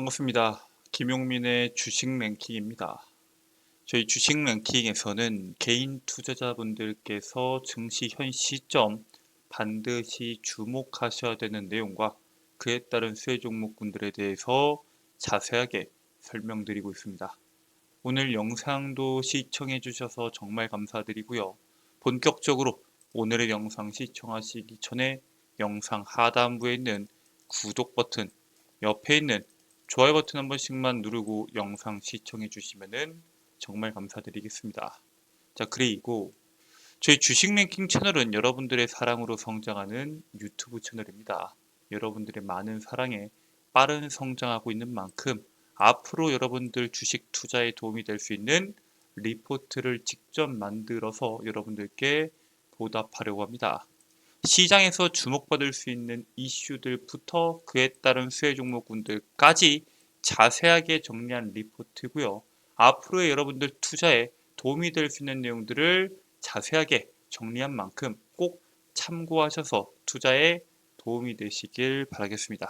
반갑습니다. 김용민의 주식 랭킹입니다. 저희 주식 랭킹에서는 개인 투자자분들께서 증시 현 시점 반드시 주목하셔야 되는 내용과 그에 따른 수혜 종목군들에 대해서 자세하게 설명드리고 있습니다. 오늘 영상도 시청해 주셔서 정말 감사드리고요. 본격적으로 오늘의 영상 시청하시기 전에 영상 하단부에 있는 구독 버튼 옆에 있는 좋아요 버튼 한 번씩만 누르고 영상 시청해 주시면은 정말 감사드리겠습니다. 자, 그리고 저희 주식 랭킹 채널은 여러분들의 사랑으로 성장하는 유튜브 채널입니다. 여러분들의 많은 사랑에 빠른 성장하고 있는 만큼 앞으로 여러분들 주식 투자에 도움이 될 수 있는 리포트를 직접 만들어서 여러분들께 보답하려고 합니다. 시장에서 주목받을 수 있는 이슈들부터 그에 따른 수혜 종목군들까지 자세하게 정리한 리포트고요. 앞으로의 여러분들 투자에 도움이 될 수 있는 내용들을 자세하게 정리한 만큼 꼭 참고하셔서 투자에 도움이 되시길 바라겠습니다.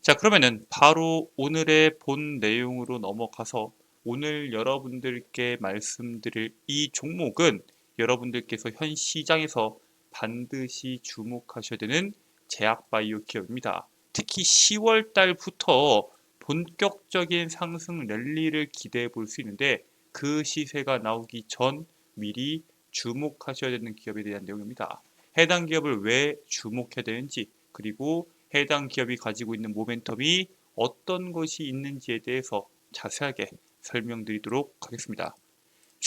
자, 그러면은 바로 오늘의 본 내용으로 넘어가서 오늘 여러분들께 말씀드릴 이 종목은 여러분들께서 현 시장에서 반드시 주목하셔야 되는 제약바이오 기업입니다. 특히 10월 달부터 본격적인 상승 랠리를 기대해 볼 수 있는데 그 시세가 나오기 전 미리 주목하셔야 되는 기업에 대한 내용입니다. 해당 기업을 왜 주목해야 되는지 그리고 해당 기업이 가지고 있는 모멘텀이 어떤 것이 있는지에 대해서 자세하게 설명드리도록 하겠습니다.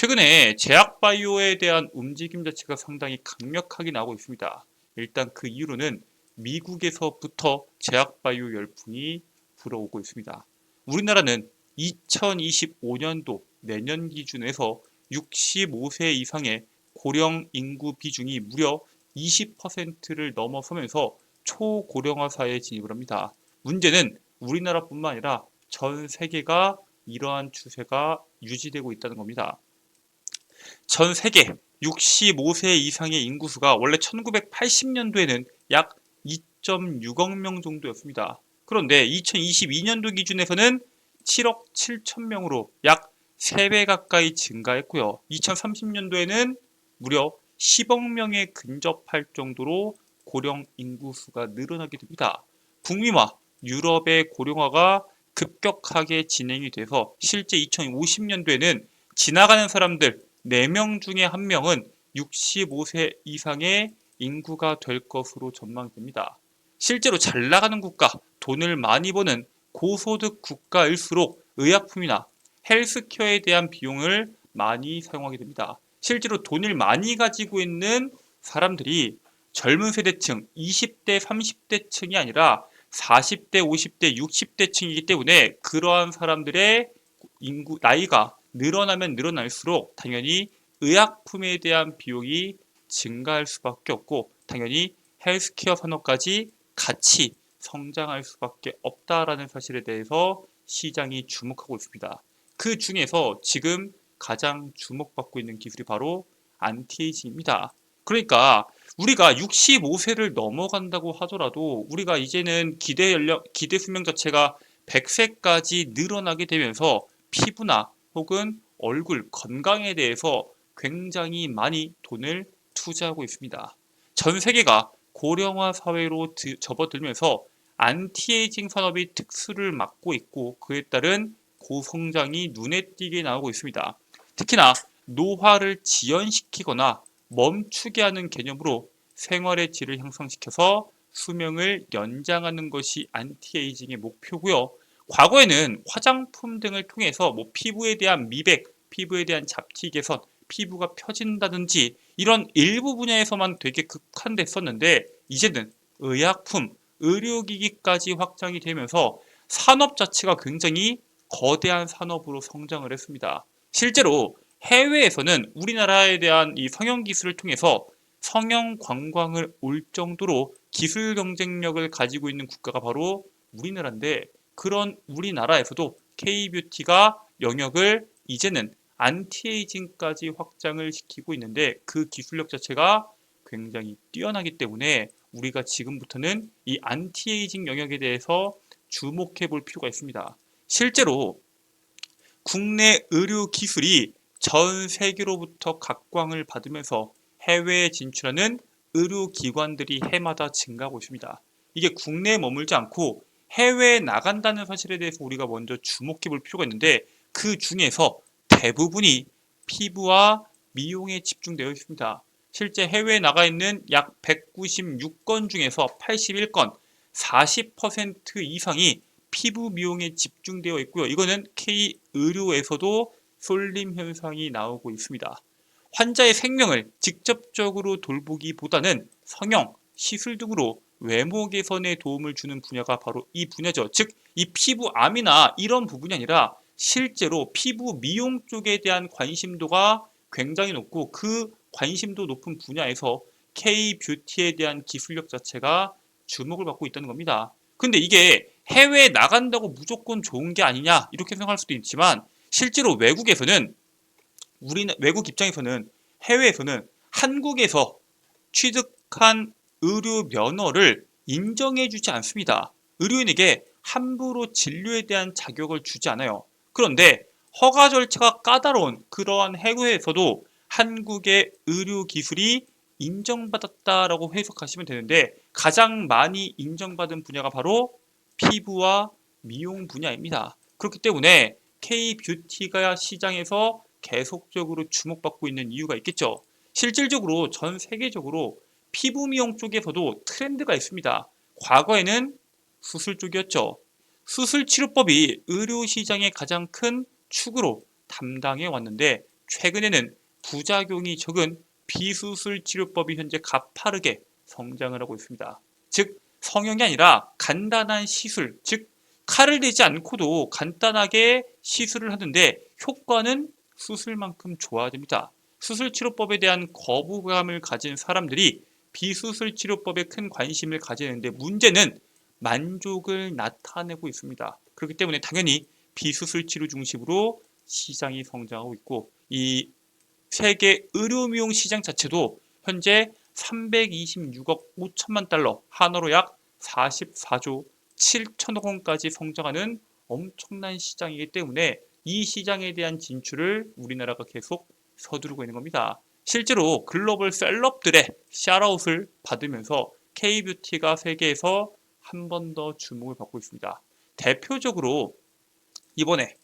최근에 제약바이오에 대한 움직임 자체가 상당히 강력하게 나오고 있습니다. 일단 그 이유로는 미국에서부터 제약바이오 열풍이 불어오고 있습니다. 우리나라는 2025년도 내년 기준에서 65세 이상의 고령 인구 비중이 무려 20%를 넘어서면서 초고령화 사회에 진입을 합니다. 문제는 우리나라뿐만 아니라 전 세계가 이러한 추세가 유지되고 있다는 겁니다. 전 세계 65세 이상의 인구수가 원래 1980년도에는 약 2.6억 명 정도였습니다. 그런데 2022년도 기준에서는 7억 7천 명으로 약 3배 가까이 증가했고요. 2030년도에는 무려 10억 명에 근접할 정도로 고령 인구수가 늘어나게 됩니다. 북미와 유럽의 고령화가 급격하게 진행이 돼서 실제 2050년도에는 지나가는 사람들 4명 중에 1명은 65세 이상의 인구가 될 것으로 전망됩니다. 실제로 잘 나가는 국가, 돈을 많이 버는 고소득 국가일수록 의약품이나 헬스케어에 대한 비용을 많이 사용하게 됩니다. 실제로 돈을 많이 가지고 있는 사람들이 젊은 세대층, 20대, 30대층이 아니라 40대, 50대, 60대층이기 때문에 그러한 사람들의 인구 나이가 늘어나면 늘어날수록 당연히 의약품에 대한 비용이 증가할 수밖에 없고 당연히 헬스케어 산업까지 같이 성장할 수밖에 없다라는 사실에 대해서 시장이 주목하고 있습니다. 그 중에서 지금 가장 주목받고 있는 기술이 바로 안티에이징입니다. 그러니까 우리가 65세를 넘어간다고 하더라도 우리가 이제는 기대 연령, 기대 수명 자체가 100세까지 늘어나게 되면서 피부나 혹은 얼굴 건강에 대해서 굉장히 많이 돈을 투자하고 있습니다. 전 세계가 고령화 사회로 접어들면서 안티에이징 산업이 특수를 맡고 있고 그에 따른 고성장이 눈에 띄게 나오고 있습니다. 특히나 노화를 지연시키거나 멈추게 하는 개념으로 생활의 질을 향상시켜서 수명을 연장하는 것이 안티에이징의 목표고요. 과거에는 화장품 등을 통해서 뭐 피부에 대한 미백, 피부에 대한 잡티 개선, 피부가 펴진다든지 이런 일부 분야에서만 되게 극한됐었는데 이제는 의약품, 의료기기까지 확장이 되면서 산업 자체가 굉장히 거대한 산업으로 성장을 했습니다. 실제로 해외에서는 우리나라에 대한 이 성형 기술을 통해서 성형 관광을 올 정도로 기술 경쟁력을 가지고 있는 국가가 바로 우리나라인데 그런 우리나라에서도 K-뷰티가 영역을 이제는 안티에이징까지 확장을 시키고 있는데 그 기술력 자체가 굉장히 뛰어나기 때문에 우리가 지금부터는 이 안티에이징 영역에 대해서 주목해 볼 필요가 있습니다. 실제로 국내 의료 기술이 전 세계로부터 각광을 받으면서 해외에 진출하는 의료 기관들이 해마다 증가하고 있습니다. 이게 국내에 머물지 않고 해외에 나간다는 사실에 대해서 우리가 먼저 주목해 볼 필요가 있는데 그 중에서 대부분이 피부와 미용에 집중되어 있습니다. 실제 해외에 나가 있는 약 196건 중에서 81건, 40% 이상이 피부 미용에 집중되어 있고요. 이거는 K 의료에서도 쏠림 현상이 나오고 있습니다. 환자의 생명을 직접적으로 돌보기보다는 성형, 시술 등으로 외모 개선에 도움을 주는 분야가 바로 이 분야죠. 즉, 이 피부암이나 이런 부분이 아니라 실제로 피부 미용 쪽에 대한 관심도가 굉장히 높고 그 관심도 높은 분야에서 K-뷰티에 대한 기술력 자체가 주목을 받고 있다는 겁니다. 근데 이게 해외에 나간다고 무조건 좋은 게 아니냐 이렇게 생각할 수도 있지만 실제로 외국에서는 우리는 외국 입장에서는 해외에서는 한국에서 취득한 의료 면허를 인정해 주지 않습니다. 의료인에게 함부로 진료에 대한 자격을 주지 않아요. 그런데 허가 절차가 까다로운 그러한 해외에서도 한국의 의료 기술이 인정받았다라고 해석하시면 되는데 가장 많이 인정받은 분야가 바로 피부와 미용 분야입니다. 그렇기 때문에 K-뷰티가 시장에서 계속적으로 주목받고 있는 이유가 있겠죠. 실질적으로 전 세계적으로 피부 미용 쪽에서도 트렌드가 있습니다. 과거에는 수술 쪽이었죠. 수술 치료법이 의료 시장의 가장 큰 축으로 담당해 왔는데 최근에는 부작용이 적은 비수술 치료법이 현재 가파르게 성장을 하고 있습니다. 즉 성형이 아니라 간단한 시술, 즉 칼을 대지 않고도 간단하게 시술을 하는데 효과는 수술만큼 좋아집니다. 수술 치료법에 대한 거부감을 가진 사람들이 비수술 치료법에 큰 관심을 가지는데 문제는 만족을 나타내고 있습니다. 그렇기 때문에 당연히 비수술 치료 중심으로 시장이 성장하고 있고 이 세계 의료 미용 시장 자체도 현재 326억 5천만 달러, 한화로 약 44조 7천억 원까지 성장하는 엄청난 시장이기 때문에 이 시장에 대한 진출을 우리나라가 계속 서두르고 있는 겁니다. 실제로 글로벌 셀럽들의 샤라웃을 받으면서 K-뷰티가 세계에서 한 번 더 주목을 받고 있습니다. 대표적으로 이번에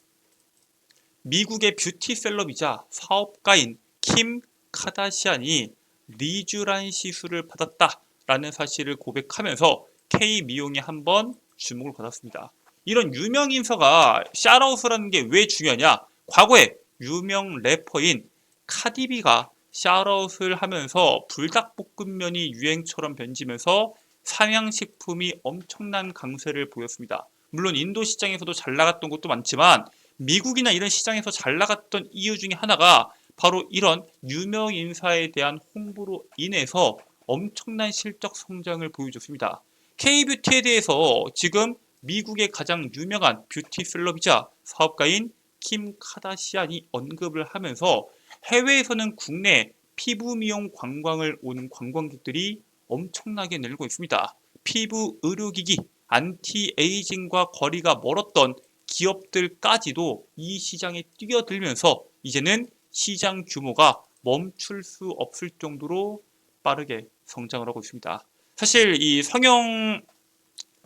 미국의 뷰티 셀럽이자 사업가인 킴 카다시안이 리쥬란 시술을 받았다라는 사실을 고백하면서 K 미용이 한 번 주목을 받았습니다. 이런 유명 인사가 샤라웃을 게왜 중요하냐? 과거에 유명 래퍼인 카디비가 샤라웃을 하면서 불닭볶음면이 유행처럼 변지면서 삼양식품이 엄청난 강세를 보였습니다. 물론 인도 시장에서도 잘 나갔던 것도 많지만 미국이나 이런 시장에서 잘 나갔던 이유 중에 하나가 바로 이런 유명 인사에 대한 홍보로 인해서 엄청난 실적 성장을 보여줬습니다. K-뷰티에 대해서 지금 미국의 가장 유명한 뷰티 셀럽이자 사업가인 킴 카다시안이 언급을 하면서 해외에서는 국내 피부 미용 관광을 오는 관광객들이 엄청나게 늘고 있습니다. 피부 의료기기, 안티에이징과 거리가 멀었던 기업들까지도 이 시장에 뛰어들면서 이제는 시장 규모가 멈출 수 없을 정도로 빠르게 성장을 하고 있습니다. 사실 이 성형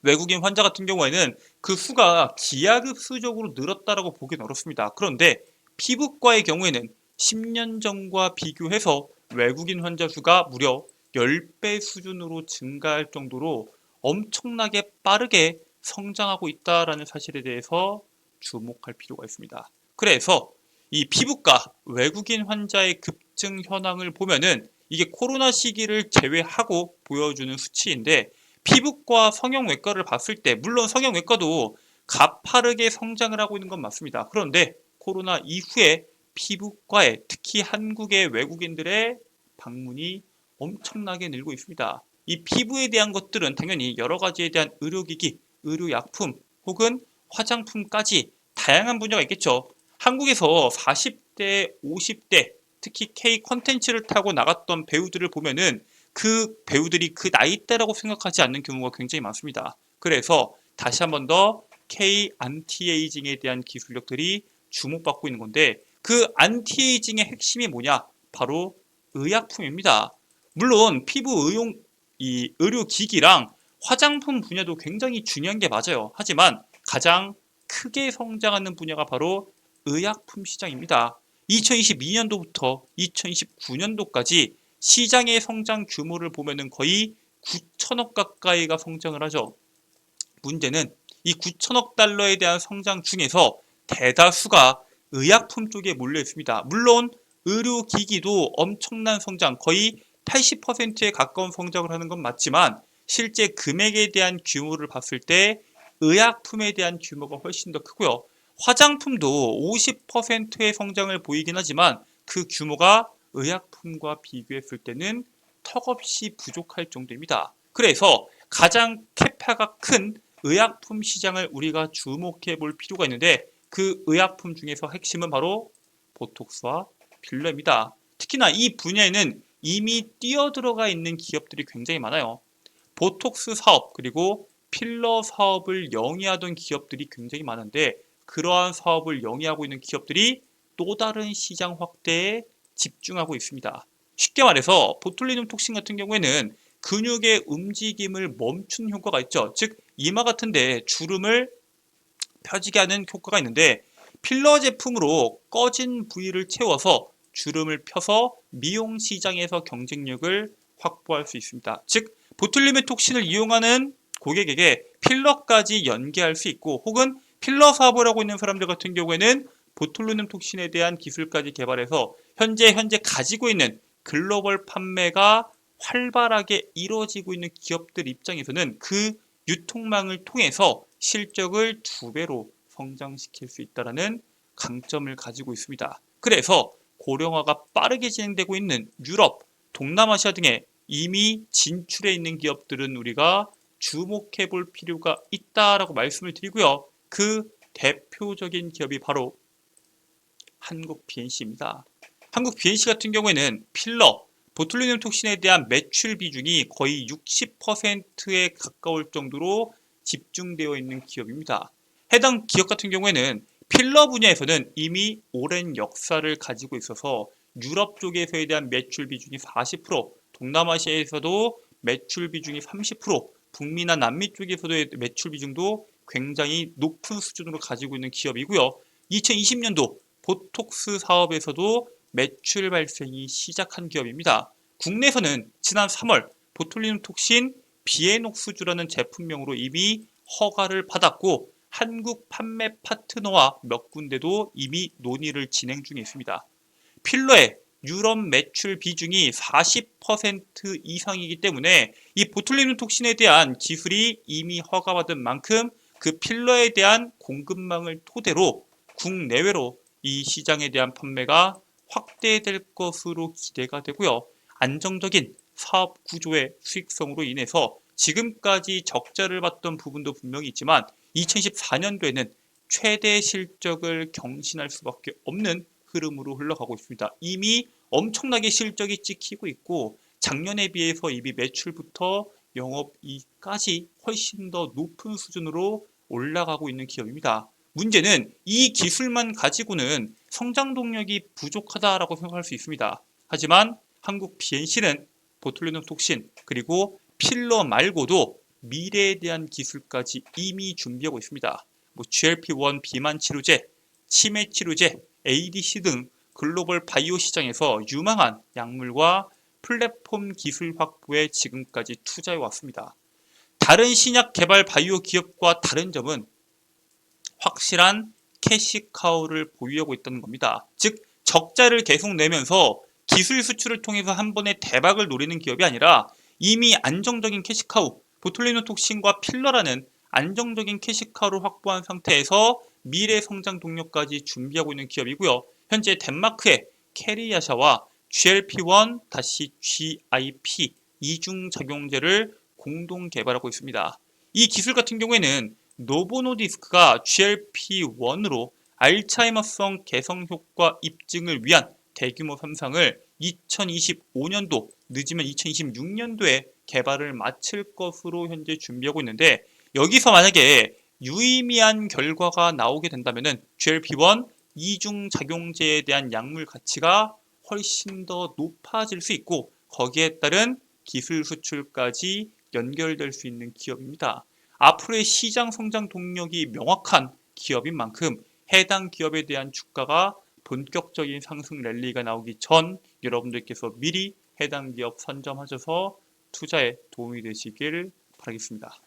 외국인 환자 같은 경우에는 그 수가 기하급수적으로 늘었다라고 보기는 어렵습니다. 그런데 피부과의 경우에는 10년 전과 비교해서 외국인 환자 수가 무려 10배 수준으로 증가할 정도로 엄청나게 빠르게 성장하고 있다라는 사실에 대해서 주목할 필요가 있습니다. 그래서 이 피부과 외국인 환자의 급증 현황을 보면은 이게 코로나 시기를 제외하고 보여주는 수치인데 피부과 성형외과를 봤을 때 물론 성형외과도 가파르게 성장을 하고 있는 건 맞습니다. 그런데 코로나 이후에 피부과에 특히 한국의 외국인들의 방문이 엄청나게 늘고 있습니다. 이 피부에 대한 것들은 당연히 여러 가지에 대한 의료기기, 의료약품 혹은 화장품까지 다양한 분야가 있겠죠. 한국에서 40대, 50대 특히 K 컨텐츠를 타고 나갔던 배우들을 보면은 그 배우들이 그 나이대라고 생각하지 않는 경우가 굉장히 많습니다. 그래서 다시 한 번 더 K 안티에이징에 대한 기술력들이 주목받고 있는 건데 그 안티에이징의 핵심이 뭐냐? 바로 의약품입니다. 물론 피부 의용 이 의료 기기랑 화장품 분야도 굉장히 중요한 게 맞아요. 하지만 가장 크게 성장하는 분야가 바로 의약품 시장입니다. 2022년도부터 2029년도까지 시장의 성장 규모를 보면은 거의 9천억 가까이가 성장을 하죠. 문제는 이 9천억 달러에 대한 성장 중에서 대다수가 의약품 쪽에 몰려 있습니다. 물론 의료기기도 엄청난 성장, 거의 80%에 가까운 성장을 하는 건 맞지만 실제 금액에 대한 규모를 봤을 때 의약품에 대한 규모가 훨씬 더 크고요. 화장품도 50%의 성장을 보이긴 하지만 그 규모가 의약품과 비교했을 때는 턱없이 부족할 정도입니다. 그래서 가장 캐파가 큰 의약품 시장을 우리가 주목해 볼 필요가 있는데 그 의약품 중에서 핵심은 바로 보톡스와 필러입니다. 특히나 이 분야에는 이미 뛰어들어가 있는 기업들이 굉장히 많아요. 보톡스 사업 그리고 필러 사업을 영위하던 기업들이 굉장히 많은데 그러한 사업을 영위하고 있는 기업들이 또 다른 시장 확대에 집중하고 있습니다. 쉽게 말해서 보툴리눔 톡신 같은 경우에는 근육의 움직임을 멈춘 효과가 있죠. 즉 이마 같은데 주름을 펴지게 하는 효과가 있는데 필러 제품으로 꺼진 부위를 채워서 주름을 펴서 미용 시장에서 경쟁력을 확보할 수 있습니다. 즉 보툴리눔 톡신을 이용하는 고객에게 필러까지 연계할 수 있고 혹은 필러 사업을 하고 있는 사람들 같은 경우에는 보툴리눔 톡신에 대한 기술까지 개발해서 현재 현재 가지고 있는 글로벌 판매가 활발하게 이루어지고 있는 기업들 입장에서는 그 유통망을 통해서 실적을 두 배로 성장시킬 수 있다는 강점을 가지고 있습니다. 그래서 고령화가 빠르게 진행되고 있는 유럽, 동남아시아 등에 이미 진출해 있는 기업들은 우리가 주목해 볼 필요가 있다라고 말씀을 드리고요. 그 대표적인 기업이 바로 한국 BNC입니다. 한국 BNC 같은 경우에는 필러, 보툴리눔 톡신에 대한 매출 비중이 거의 60%에 가까울 정도로 집중되어 있는 기업입니다. 해당 기업 같은 경우에는 필러 분야에서는 이미 오랜 역사를 가지고 있어서 유럽 쪽에서에 대한 매출 비중이 40%, 동남아시아에서도 매출 비중이 30%, 북미나 남미 쪽에서도의 매출 비중도 굉장히 높은 수준으로 가지고 있는 기업이고요. 2020년도 보톡스 사업에서도 매출 발생이 시작한 기업입니다. 국내에서는 지난 3월 보툴리눔 톡신 비에녹스주라는 제품명으로 이미 허가를 받았고 한국 판매 파트너와 몇 군데도 이미 논의를 진행 중에 있습니다. 필러의 유럽 매출 비중이 40% 이상이기 때문에 이 보툴리눔 톡신에 대한 기술이 이미 허가받은 만큼 그 필러에 대한 공급망을 토대로 국내외로 이 시장에 대한 판매가 확대될 것으로 기대가 되고요. 안정적인 사업 구조의 수익성으로 인해서 지금까지 적자를 봤던 부분도 분명히 있지만 2014년도에는 최대 실적을 경신할 수밖에 없는 흐름으로 흘러가고 있습니다. 이미 엄청나게 실적이 찍히고 있고 작년에 비해서 이미 매출부터 영업이익까지 훨씬 더 높은 수준으로 올라가고 있는 기업입니다. 문제는 이 기술만 가지고는 성장 동력이 부족하다라고 생각할 수 있습니다. 하지만 한국 BNC는 보툴리눔 톡신 그리고 필러 말고도 미래에 대한 기술까지 이미 준비하고 있습니다. 뭐 GLP-1 비만 치료제, 치매 치료제, ADC 등 글로벌 바이오 시장에서 유망한 약물과 플랫폼 기술 확보에 지금까지 투자해 왔습니다. 다른 신약 개발 바이오 기업과 다른 점은 확실한 캐시카우를 보유하고 있다는 겁니다. 즉 적자를 계속 내면서 기술 수출을 통해서 한 번에 대박을 노리는 기업이 아니라 이미 안정적인 캐시카우, 보툴리노 톡신과 필러라는 안정적인 캐시카우를 확보한 상태에서 미래 성장 동력까지 준비하고 있는 기업이고요. 현재 덴마크의 캐리아샤와 GLP-1-GIP 이중 작용제를 공동 개발하고 있습니다. 이 기술 같은 경우에는 노보노디스크가 GLP-1으로 알츠하이머성 개성 효과 입증을 위한 대규모 삼상을 2025년도 늦으면 2026년도에 개발을 마칠 것으로 현재 준비하고 있는데 여기서 만약에 유의미한 결과가 나오게 된다면은 GLP-1 이중 작용제에 대한 약물 가치가 훨씬 더 높아질 수 있고 거기에 따른 기술 수출까지 연결될 수 있는 기업입니다. 앞으로의 시장 성장 동력이 명확한 기업인 만큼 해당 기업에 대한 주가가 본격적인 상승 랠리가 나오기 전 여러분들께서 미리 해당 기업 선점하셔서 투자에 도움이 되시길 바라겠습니다.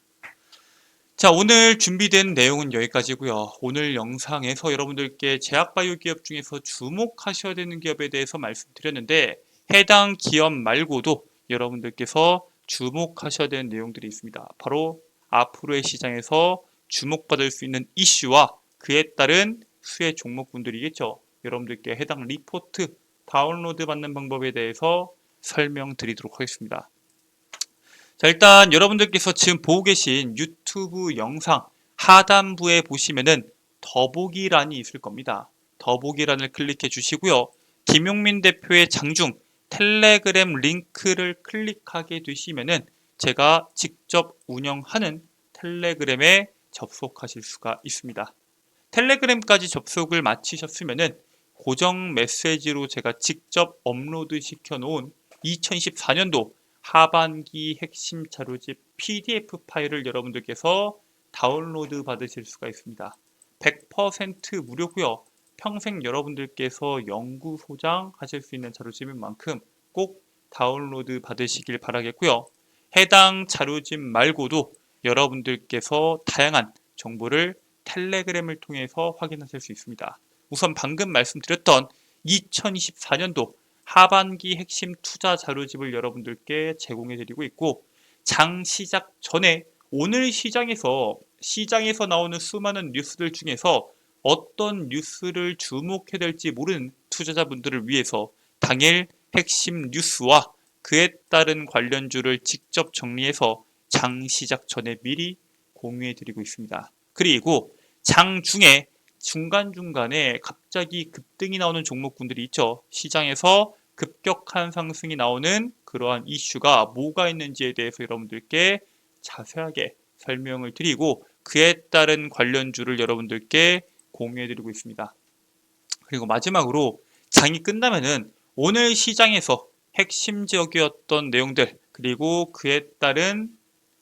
자, 오늘 준비된 내용은 여기까지고요. 오늘 영상에서 여러분들께 제약바이오 기업 중에서 주목하셔야 되는 기업에 대해서 말씀드렸는데 해당 기업 말고도 여러분들께서 주목하셔야 되는 내용들이 있습니다. 바로 앞으로의 시장에서 주목받을 수 있는 이슈와 그에 따른 수혜 종목분들이겠죠. 여러분들께 해당 리포트 다운로드 받는 방법에 대해서 설명드리도록 하겠습니다. 자, 일단 여러분들께서 지금 보고 계신 유튜브 영상 하단부에 보시면은 더보기란이 있을 겁니다. 더보기란을 클릭해 주시고요. 김용민 대표의 장중 텔레그램 링크를 클릭하게 되시면은 제가 직접 운영하는 텔레그램에 접속하실 수가 있습니다. 텔레그램까지 접속을 마치셨으면은 고정 메시지로 제가 직접 업로드 시켜 놓은 2014년도 하반기 핵심 자료집 PDF 파일을 여러분들께서 다운로드 받으실 수가 있습니다. 100% 무료고요. 평생 여러분들께서 연구 소장 하실 수 있는 자료집인 만큼 꼭 다운로드 받으시길 바라겠고요. 해당 자료집 말고도 여러분들께서 다양한 정보를 텔레그램을 통해서 확인하실 수 있습니다. 우선 방금 말씀드렸던 2024년도 하반기 핵심 투자 자료집을 여러분들께 제공해 드리고 있고 장 시작 전에 오늘 시장에서 시장에서 나오는 수많은 뉴스들 중에서 어떤 뉴스를 주목해야 될지 모르는 투자자분들을 위해서 당일 핵심 뉴스와 그에 따른 관련주를 직접 정리해서 장 시작 전에 미리 공유해 드리고 있습니다. 그리고 장 중에 중간중간에 갑자기 급등이 나오는 종목군들이 있죠. 시장에서 급격한 상승이 나오는 그러한 이슈가 뭐가 있는지에 대해서 여러분들께 자세하게 설명을 드리고 그에 따른 관련주를 여러분들께 공유해 드리고 있습니다. 그리고 마지막으로 장이 끝나면은 오늘 시장에서 핵심 지역이었던 내용들 그리고 그에 따른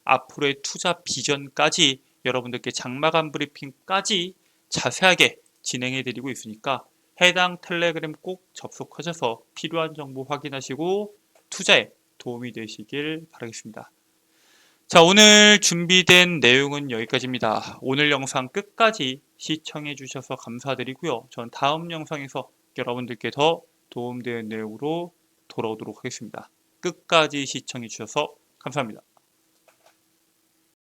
앞으로의 투자 비전까지 여러분들께 장마감 브리핑까지 자세하게 진행해 드리고 있으니까 해당 텔레그램 꼭 접속하셔서 필요한 정보 확인하시고 투자에 도움이 되시길 바라겠습니다. 자, 오늘 준비된 내용은 여기까지입니다. 오늘 영상 끝까지 시청해 주셔서 감사드리고요. 전 다음 영상에서 여러분들께 더 도움되는 내용으로 돌아오도록 하겠습니다. 끝까지 시청해 주셔서 감사합니다.